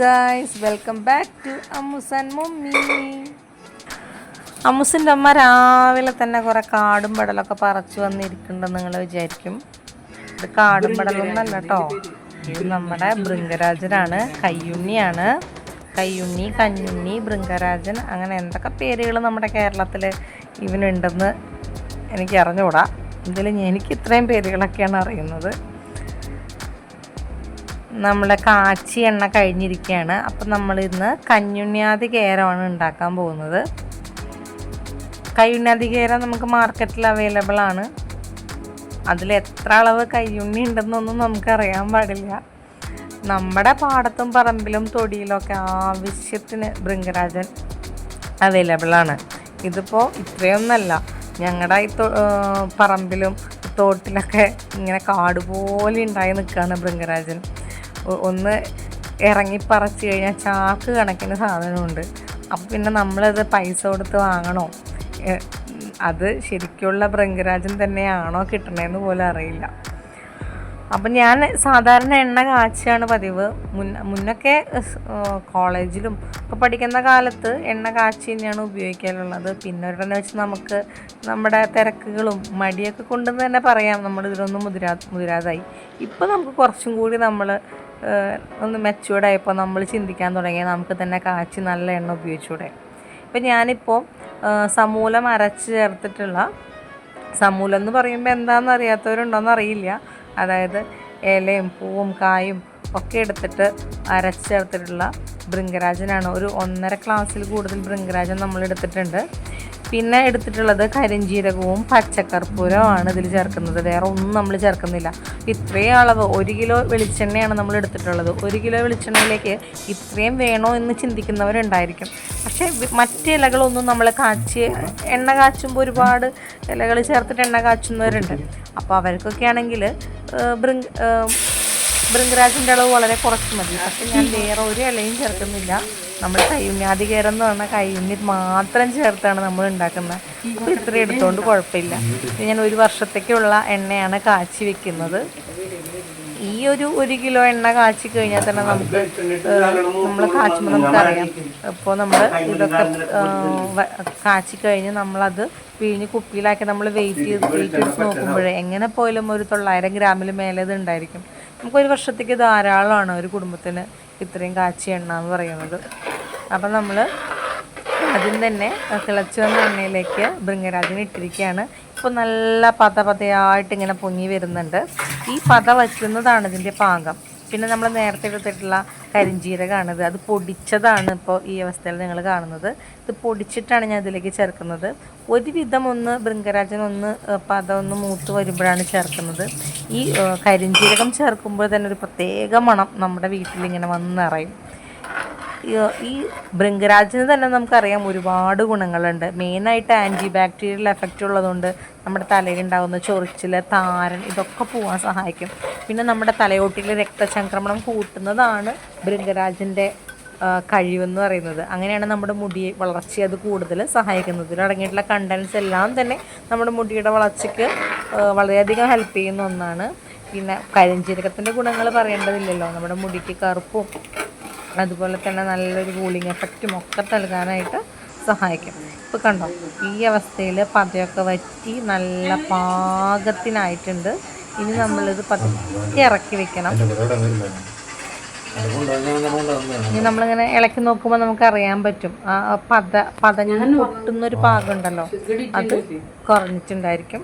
Guys welcome back to അമ്മുസൻ mummy അമ്മുസിന്റെ അമ്മ രാവിലെ തന്നെ കുറേ കാടും പടലൊക്കെ പറിച്ചു വന്നിരിക്കുന്നുണ്ടെന്ന് നിങ്ങൾ വിചാരിക്കും. ഇത് കാടും പടലൊന്നല്ല കേട്ടോ ഇത് നമ്മുടെ ബൃംഗരാജനാണ് കയ്യുണ്ണിയാണ്. കയ്യുണ്ണി കഞ്ഞുണ്ണി ബൃംഗരാജൻ അങ്ങനെ എന്തൊക്കെ പേരുകൾ നമ്മുടെ കേരളത്തിൽ ഇവനുണ്ടെന്ന് എനിക്ക് അറിഞ്ഞുകൂടാ ഇതിൽ എനിക്ക് ഇത്രയും പേരുകളൊക്കെയാണ് അറിയുന്നത്. നമ്മളെ കാച്ചി എണ്ണ കഴിഞ്ഞിരിക്കുകയാണ്. അപ്പം നമ്മൾ ഇന്ന് കഞ്ഞുണ്ണിയാതി കേരമാണ് ഉണ്ടാക്കാൻ പോകുന്നത്. കയ്യുണ്ണിയാതി കേര നമുക്ക് മാർക്കറ്റിൽ അവൈലബിൾ ആണ്. അതിൽ എത്ര അളവ് കയ്യുണ്ണി ഉണ്ടെന്നൊന്നും നമുക്കറിയാൻ പാടില്ല. നമ്മുടെ പാടത്തും പറമ്പിലും തൊടിയിലൊക്കെ ആവശ്യത്തിന് ബൃങ്കരാജൻ അവൈലബിൾ ആണ്. ഇതിപ്പോൾ ഇത്രയൊന്നല്ല. ഞങ്ങളുടെ ഈ പറമ്പിലും തോട്ടിലൊക്കെ ഇങ്ങനെ കാട് പോലെ ഉണ്ടായി നിൽക്കുകയാണ് ഒ- ഒന്ന് ഇറങ്ങി പറിച്ച് കഴിഞ്ഞാൽ ചാക്ക് കണക്കിന് സാധനമുണ്ട്. അപ്പം പിന്നെ നമ്മളത് പൈസ കൊടുത്ത് വാങ്ങണോ? അത് ശരിക്കുള്ള ഭൃംഗരാജൻ തന്നെയാണോ കിട്ടണേന്ന് പോലും അറിയില്ല. അപ്പം ഞാൻ സാധാരണ എണ്ണ കാച്ചിയാണ് പതിവ്. മുന്ന മുന്നൊക്കെ കോളേജിലും ഒക്കെ പഠിക്കുന്ന കാലത്ത് എണ്ണ കാച്ചി തന്നെയാണ് ഉപയോഗിക്കാറുള്ളത്. പിന്നെ ഒരു വെച്ച് നമുക്ക് നമ്മുടെ തിരക്കുകളും മടിയൊക്കെ കൊണ്ടെന്ന് തന്നെ പറയാം. നമ്മൾ ഇതിലൊന്നും മുതിരാ മുതിരാതായി. ഇപ്പം നമുക്ക് കുറച്ചും കൂടി നമ്മൾ ഒന്ന് മെച്ചുവേർഡായപ്പോൾ നമ്മൾ ചിന്തിക്കാൻ തുടങ്ങി നമുക്ക് തന്നെ കാച്ചി നല്ല എണ്ണ ഉപയോഗിച്ചൂടെ. ഇപ്പം ഞാനിപ്പോൾ സമൂലം അരച്ച് ചേർത്തിട്ടുള്ള സമൂലം എന്ന് പറയുമ്പോൾ എന്താണെന്ന് അറിയാത്തവരുണ്ടോയെന്ന് അറിയില്ല. അതായത് ഇലയും പൂവും കായും ഒക്കെ എടുത്തിട്ട് അരച്ച് ചേർത്തിട്ടുള്ള ഭൃംഗരാജനാണ്. ഒരു ഒന്നര ക്ലാസ്സിൽ കൂടുതൽ ഭൃംഗരാജൻ നമ്മൾ എടുത്തിട്ടുണ്ട്. പിന്നെ എടുത്തിട്ടുള്ളത് കരിഞ്ജീരകവും പച്ചക്കർപ്പൂരവുമാണ് ഇതിൽ ചേർക്കുന്നത്. വേറെ ഒന്നും നമ്മൾ ചേർക്കുന്നില്ല. ഇത്രയും അളവ് ഒരു കിലോ വെളിച്ചെണ്ണയാണ് നമ്മൾ എടുത്തിട്ടുള്ളത്. ഒരു കിലോ വെളിച്ചെണ്ണയിലേക്ക് ഇത്രയും വേണോ എന്ന് ചിന്തിക്കുന്നവരുണ്ടായിരിക്കും. പക്ഷേ മറ്റ് ഇലകളൊന്നും നമ്മൾ കാച്ചി എണ്ണ കാച്ചുമ്പോൾ ഒരുപാട് ഇലകൾ ചേർത്തിട്ട് എണ്ണ കാച്ചുന്നവരുണ്ട്. അപ്പോൾ അവർക്കൊക്കെ ആണെങ്കിൽ ബൃങ് ബൃങ്കരാജിന്റെ അളവ് വളരെ കുറച്ച് മതി. പക്ഷെ ഞാൻ വേറെ ഒരു ഇലയും ചേർക്കുന്നില്ല. നമ്മൾ കയ്യുണ്ണി കയറം എന്ന് പറഞ്ഞാൽ കയ്യുണ്ണി മാത്രം ചേർത്താണ് നമ്മൾ ഉണ്ടാക്കുന്നത്. അപ്പോൾ ഇത്ര എടുത്തുകൊണ്ട് കുഴപ്പമില്ല. ഞാൻ ഒരു വർഷത്തേക്കുള്ള എണ്ണയാണ് കാച്ചി വെക്കുന്നത്. ഈ ഒരു ഒരു കിലോ എണ്ണ കാച്ചി കഴിഞ്ഞാൽ തന്നെ നമുക്ക് നമ്മൾ കാച്ചുമ്പോൾ നമുക്കറിയാം. ഇപ്പോൾ നമ്മൾ ഇതൊക്കെ കാച്ചി കഴിഞ്ഞ് നമ്മളത് പിഴിഞ്ഞ് കുപ്പിയിലാക്കി നമ്മൾ വെയിറ്റ് ചെയ്ത് വെയിറ്റ് എടുത്ത് നോക്കുമ്പോഴേ എങ്ങനെ പോയാലും ഒരു തൊള്ളായിരം ഗ്രാമിൽ മേലെ ഇത് ഉണ്ടായിരിക്കും. നമുക്കൊരു വർഷത്തേക്ക് ധാരാളമാണ് ഒരു കുടുംബത്തിന് ഇത്രയും കാച്ചി എണ്ണ എന്ന് പറയുന്നത്. അപ്പം നമ്മൾ ആദ്യം തന്നെ തിളച്ചു വന്ന എണ്ണയിലേക്ക് ബൃങ്ങരാജിന് ഇട്ടിരിക്കുകയാണ്. ഇപ്പോൾ നല്ല പത പതയായിട്ട് ഇങ്ങനെ പൊങ്ങി വരുന്നുണ്ട്. ഈ പത വയ്ക്കുന്നതാണ് ഇതിന്റെ പാകം. പിന്നെ നമ്മൾ നേരത്തെ എടുത്തിട്ടുള്ള കരിഞ്ജീരകമാണിത് അത് പൊടിച്ചതാണ് ഇപ്പോൾ ഈ അവസ്ഥയിൽ നിങ്ങൾ കാണുന്നത്. ഇത് പൊടിച്ചിട്ടാണ് ഞാൻ ഇതിലേക്ക് ചേർക്കുന്നത്. ഒരുവിധം ഒന്ന് ബൃങ്കരാജൻ ഒന്ന് ഒന്ന് മൂത്ത് വരുമ്പോഴാണ് ചേർക്കുന്നത്. ഈ കരിഞ്ചീരകം ചേർക്കുമ്പോൾ തന്നെ ഒരു പ്രത്യേക മണം നമ്മുടെ വീട്ടിലിങ്ങനെ വന്ന് നിറയും. ഈ- ബൃങ്കരാജിന് തന്നെ നമുക്കറിയാം ഒരുപാട് ഗുണങ്ങളുണ്ട്. മെയിനായിട്ട് ആന്റി ബാക്ടീരിയൽ എഫക്റ്റ് ഉള്ളതുകൊണ്ട് നമ്മുടെ തലയിലുണ്ടാകുന്ന ചൊറിച്ചിൽ താരൻ ഇതൊക്കെ പോകാൻ സഹായിക്കും. പിന്നെ നമ്മുടെ തലയോട്ടിയിൽ രക്തചംക്രമണം കൂട്ടുന്നതാണ് ബൃങ്കരാജിന്റെ ആ, കഴിവെന്ന് പറയുന്നത്. അങ്ങനെയാണ് നമ്മുടെ മുടി വളർച്ചയെ അത് കൂടുതൽ സഹായിക്കുന്നത്. ഇതിലടങ്ങിയിട്ടുള്ള കണ്ടൻസ് എല്ലാം തന്നെ നമ്മുടെ മുടിയുടെ വളർച്ചയ്ക്ക് വളരെയധികം ഹെൽപ്പ് ചെയ്യുന്ന ഒന്നാണ്. പിന്നെ കരിഞ്ചീരകത്തിന്റെ ഗുണങ്ങൾ പറയേണ്ടതില്ലല്ലോ. നമ്മുടെ മുടിക്ക് കറുപ്പും അതുപോലെ തന്നെ നല്ലൊരു കൂളിംഗ് എഫക്റ്റും ഒക്കെ നൽകാനായിട്ട് സഹായിക്കും. ഇപ്പോൾ കണ്ടോ ഈ അവസ്ഥയിൽ പതയൊക്കെ വറ്റി നല്ല പാകത്തിനായിട്ടുണ്ട്. ഇനി നമ്മളിത് പതുക്കെ ഇറക്കി വെക്കണം. ഇനി നമ്മളിങ്ങനെ ഇളക്കി നോക്കുമ്പോൾ നമുക്ക് അറിയാൻ പറ്റും. ആ ആ പത പതഞ്ഞ് പൊട്ടുന്നൊരു പാകം ഉണ്ടല്ലോ അത് കുറഞ്ഞിട്ടുണ്ടായിരിക്കും.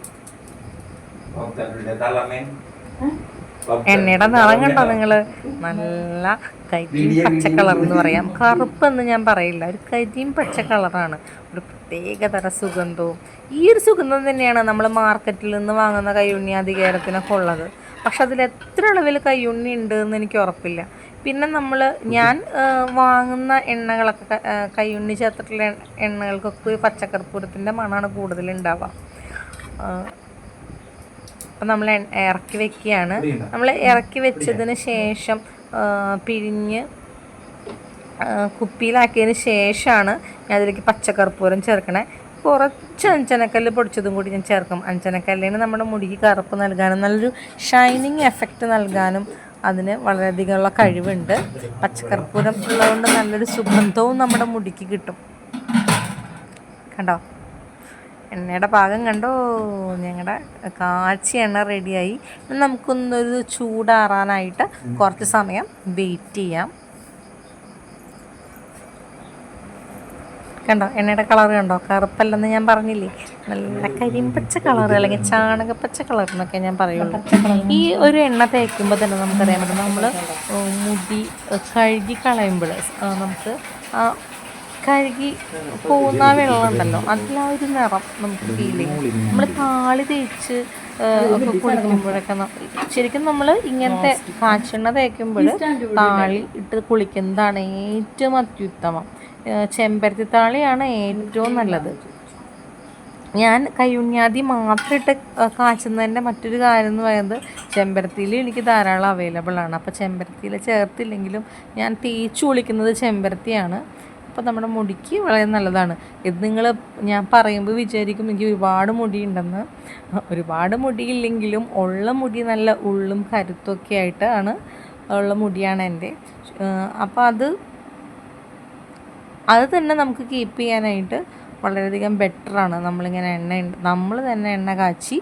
എണ്ണയുടെ നിറം കണ്ടോ നിങ്ങൾ? നല്ല കരിയും പച്ച കളർ എന്ന് പറയാം. കറുപ്പെന്ന് ഞാൻ പറയില്ല. ഒരു കരിയും പച്ച കളറാണ്. ഒരു പ്രത്യേക തര സുഗന്ധവും. ഈ ഒരു സുഗന്ധം തന്നെയാണ് നമ്മൾ മാർക്കറ്റിൽ നിന്ന് വാങ്ങുന്ന കയ്യുണ്ണി അധികാരത്തിനൊക്കെ ഉള്ളത്. പക്ഷെ അതിൽ എത്ര അളവിൽ കയ്യുണ്ണി ഉണ്ട് എന്ന് എനിക്ക് ഉറപ്പില്ല. പിന്നെ നമ്മൾ ഞാൻ വാങ്ങുന്ന എണ്ണകളൊക്കെ കയ്യുണ്ണി ചേർത്തിട്ടുള്ള എണ്ണകൾക്കൊക്കെ പച്ചക്കറിപ്പൂരത്തിന്റെ പച്ചക്കർപ്പൂരത്തിന്റെ മണമാണ് ആ, അപ്പം നമ്മൾ ഇറക്കി വെക്കുകയാണ്. നമ്മൾ ഇറക്കി വെച്ചതിന് ശേഷം പിഴിഞ്ഞ് കുപ്പിയിലാക്കിയതിന് ശേഷമാണ് ഞാൻ അതിലേക്ക് പച്ചക്കർപ്പൂരം ചേർക്കണേ. കുറച്ച് അഞ്ചനക്കല്ല് പൊടിച്ചതും കൂടി ഞാൻ ചേർക്കും. അഞ്ചനക്കല്ലിന് നമ്മുടെ മുടിക്ക് കറുപ്പ് നൽകാനും നല്ലൊരു ഷൈനിങ് എഫക്റ്റ് നൽകാനും അതിന് വളരെയധികമുള്ള കഴിവുണ്ട്. പച്ചക്കർപ്പൂരം ഉള്ളതുകൊണ്ട് നല്ലൊരു സുഗന്ധവും നമ്മുടെ മുടിക്ക് കിട്ടും. കണ്ടോ? എണ്ണയുടെ പാകം കണ്ടോ? ഞങ്ങളുടെ കാച്ചി എണ്ണ റെഡിയായി. നമുക്കൊന്നൊരു ചൂടാറാനായിട്ട് കുറച്ച് സമയം വെയിറ്റ് ചെയ്യാം. കണ്ടോ? എണ്ണയുടെ കളർ കണ്ടോ? കറുപ്പല്ലെന്ന് ഞാൻ പറഞ്ഞില്ലേ? നല്ല കരിമ്പച്ച കളർ അല്ലെങ്കിൽ ചാണകപ്പച്ച കളർ എന്നൊക്കെ ഞാൻ പറയുള്ളൂ. ഈ ഒരു എണ്ണ തേക്കുമ്പോൾ തന്നെ നമുക്കറിയാൻ പറ്റും. നമ്മൾ മുടി കഴുകി കളയുമ്പോൾ നമുക്ക് കഴുകി പോകുന്ന വെള്ളം ഉണ്ടല്ലോ അതിൽ ആ ഒരു നിറം നമുക്ക് ഫീൽ ചെയ്യും. നമ്മൾ താളി തേച്ച് ഒക്കെ കുളിക്കുമ്പോഴൊക്കെ ശരിക്കും നമ്മൾ ഇങ്ങനത്തെ കാച്ചെണ്ണ തേക്കുമ്പോൾ താളി ഇട്ട് കുളിക്കുന്നതാണ് ഏറ്റവും അത്യുത്തമം. ചെമ്പരത്തി താളിയാണ് ഏറ്റവും നല്ലത്. ഞാൻ കയ്യുണ്ണിയാതി മാത്രം ഇട്ട് കാച്ചുന്നതിന്റെ മറ്റൊരു കാര്യം എന്ന് പറയുന്നത് ചെമ്പരത്തിയിൽ എനിക്ക് ധാരാളം അവൈലബിൾ ആണ്. അപ്പോൾ ചെമ്പരത്തിയിൽ ചേർത്തില്ലെങ്കിലും ഞാൻ തേച്ച് കുളിക്കുന്നത് ചെമ്പരത്തിയാണ്. അപ്പോൾ നമ്മുടെ മുടിക്ക് വളരെ നല്ലതാണ്. ഇത് നിങ്ങൾ ഞാൻ പറയുമ്പോൾ വിചാരിക്കും എനിക്ക് ഒരുപാട് മുടിയുണ്ടെന്ന്. ഒരുപാട് മുടിയില്ലെങ്കിലും ഉള്ള മുടി നല്ല ഉള്ളും കരുത്തൊക്കെ ആയിട്ടാണ് ഉള്ള മുടിയാണ് എന്റെ. അപ്പോൾ അത് അത് തന്നെ നമുക്ക് കീപ്പ് ചെയ്യാനായിട്ട് വളരെയധികം ബെറ്ററാണ് നമ്മളിങ്ങനെ എണ്ണ നമ്മൾ തന്നെ എണ്ണ കാച്ചി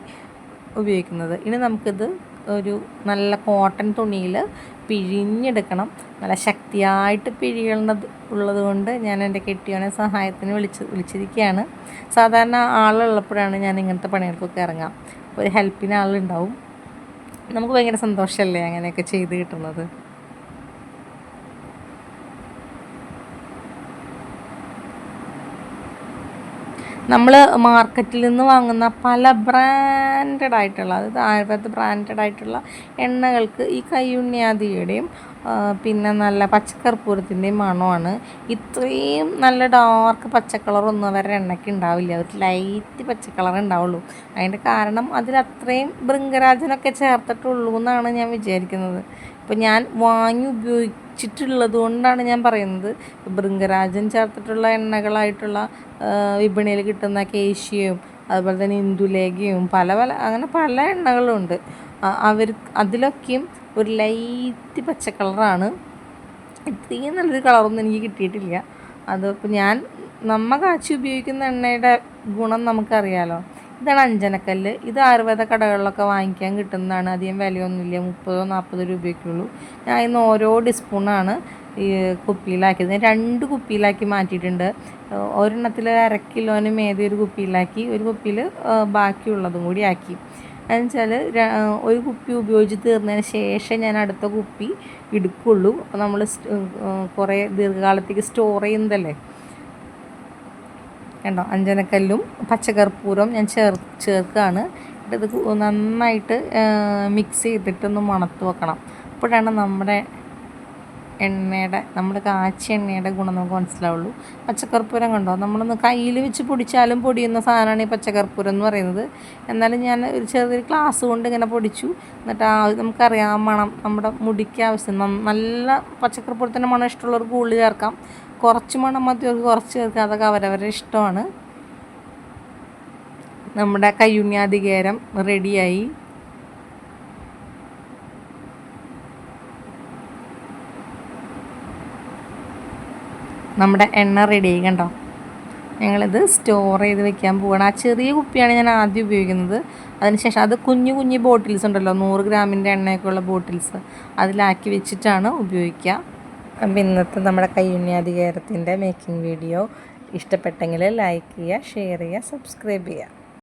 ഉപയോഗിക്കുന്നത്. ഇനി നമുക്കിത് ഒരു നല്ല കോട്ടൺ തുണിയിൽ പിഴിഞ്ഞെടുക്കണം. നല്ല ശക്തിയായിട്ട് പിഴിയണത് ഉള്ളത് കൊണ്ട് ഞാൻ എന്റെ കെട്ടിയോനെ സഹായത്തിന് വിളിച്ച് വിളിച്ചിരിക്കുകയാണ്. സാധാരണ ആളുള്ളപ്പോഴാണ് ഞാൻ ഇങ്ങനത്തെ പണികൾക്കൊക്കെ ഇറങ്ങാം. ഒരു ഹെൽപ്പിന് ആളുണ്ടാവും. നമുക്ക് ഭയങ്കര സന്തോഷമല്ലേ അങ്ങനെയൊക്കെ ചെയ്ത് കിട്ടുന്നത്? നമ്മൾ മാർക്കറ്റിൽ നിന്ന് വാങ്ങുന്ന പല ബ്രാൻഡഡ് ആയിട്ടുള്ള അതായത് ആയുർവേദ ബ്രാൻഡഡ് ആയിട്ടുള്ള എണ്ണകൾക്ക് ഈ കയ്യുണ്ണിയാദിയുടെയും ആ, പിന്നെ നല്ല പച്ചക്കർപ്പൂരത്തിന്റെയും മണമാണ്. ഇത്രയും നല്ല ഡാർക്ക് പച്ചക്കളറൊന്നും അവരുടെ എണ്ണയ്ക്ക് ഉണ്ടാവില്ല. ഒരു ലൈറ്റ് പച്ചക്കളർ ഉണ്ടാവുള്ളൂ. അതിന്റെ കാരണം അതിലത്രയും ഭൃംഗരാജനൊക്കെ ചേർത്തിട്ടുള്ളൂ എന്നാണ് ഞാൻ വിചാരിക്കുന്നത്. ഇപ്പോൾ ഞാൻ വാങ്ങി ഉപയോഗിച്ചിട്ടുള്ളത് കൊണ്ടാണ് ഞാൻ പറയുന്നത്. ഭൃംഗരാജൻ ചേർത്തിട്ടുള്ള എണ്ണകളായിട്ടുള്ള വിപണിയിൽ കിട്ടുന്ന കേശിയും അതുപോലെ തന്നെ ഇന്ദുലേഖയും പല പല അങ്ങനെ പല എണ്ണകളുണ്ട്. അവർ അതിലൊക്കെയും ഒരു ലൈറ്റ് പച്ച കളറാണ്. ഇത്രയും നല്ലൊരു കളറൊന്നും എനിക്ക് കിട്ടിയിട്ടില്ല. അതിപ്പോൾ ഞാൻ നമ്മ കാച്ചി ഉപയോഗിക്കുന്ന എണ്ണയുടെ ഗുണം നമുക്കറിയാലോ. ഇതാണ് അഞ്ചനക്കല്ല്. ഇത് ആയുർവേദ കടകളിലൊക്കെ വാങ്ങിക്കാൻ കിട്ടുന്നതാണ്. അധികം വിലയൊന്നുമില്ല. മുപ്പതോ നാൽപ്പതോ രൂപയ്ക്കുള്ളൂ ഞാൻ ഇന്ന് ഓരോ ഡിസ്പൂണാണ് ഈ കുപ്പിയിലാക്കിയത്. ഞാൻ രണ്ട് കുപ്പിയിലാക്കി മാറ്റിയിട്ടുണ്ട്. ഒരെണ്ണത്തിൽ അര കിലോന് മേതി ഒരു കുപ്പിയിലാക്കി ഒരു കുപ്പിയിൽ ബാക്കിയുള്ളതും കൂടി ആക്കി. എന്നുവെച്ചാൽ ഒരു കുപ്പി ഉപയോഗിച്ച് തീർന്നതിന് ശേഷം ഞാൻ അടുത്ത കുപ്പി എടുക്കുള്ളൂ. അപ്പോൾ നമ്മൾ കുറേ ദീർഘകാലത്തേക്ക് സ്റ്റോർ ചെയ്യുന്നതല്ലേ? കണ്ടോ? അഞ്ചനക്കല്ലും പച്ചക്കർപ്പൂരവും ഞാൻ ചേർ ചേർക്കുകയാണ്. ഇത് നന്നായിട്ട് മിക്സ് ചെയ്തിട്ടൊന്ന് മണത്ത് വെക്കണം. അപ്പോഴാണ് നമ്മുടെ എണ്ണയുടെ നമ്മുടെ കാച്ചി എണ്ണയുടെ ഗുണം നമുക്ക് മനസ്സിലാവുള്ളൂ. പച്ചക്കർപ്പൂരം കണ്ടോ? നമ്മളൊന്ന് കയ്യിൽ വെച്ച് പൊടിച്ചാലും പൊടിയുന്ന സാധനമാണ് ഈ പച്ചക്കർപ്പൂരം എന്ന് പറയുന്നത്. എന്നാലും ഞാൻ ഒരു ചെറിയൊരു ക്ലാസ് കൊണ്ട് ഇങ്ങനെ പൊടിച്ചു. എന്നിട്ട് ആ നമുക്കറിയാം മണം നമ്മുടെ മുടിക്ക് ആവശ്യം. നം- നല്ല പച്ചക്കർപ്പൂരത്തിന്റെ മണം ഇഷ്ടമുള്ളവർക്ക് ഉള്ളി ചേർക്കാം. കുറച്ച് മണം മതിയവർക്ക് കുറച്ച് ചേർക്കുക. അതൊക്കെ അവരവരുടെ ഇഷ്ടമാണ്. നമ്മുടെ കയ്യുണ്യാധികാരം റെഡിയായി. നമ്മുടെ എണ്ണ റെഡി കണ്ടോ? ഞങ്ങളിത് സ്റ്റോർ ചെയ്ത് വെക്കാൻ പോവുകയാണ് ആ ചെറിയ കുപ്പിയാണ് ഞാൻ ആദ്യം ഉപയോഗിക്കുന്നത്. അതിനുശേഷം അത് കുഞ്ഞു കുഞ്ഞു ബോട്ടിൽസ് ഉണ്ടല്ലോ നൂറ് ഗ്രാമിന്റെ എണ്ണയൊക്കെയുള്ള ബോട്ടിൽസ് അതിലാക്കി വെച്ചിട്ടാണ് ഉപയോഗിക്കുക. അപ്പം ഇന്നത്തെ നമ്മുടെ കയ്യുണ്യാധികാരത്തിന്റെ മേക്കിംഗ് വീഡിയോ ഇഷ്ടപ്പെട്ടെങ്കിൽ ലൈക്ക് ചെയ്യുക ഷെയർ ചെയ്യുക സബ്സ്ക്രൈബ് ചെയ്യുക.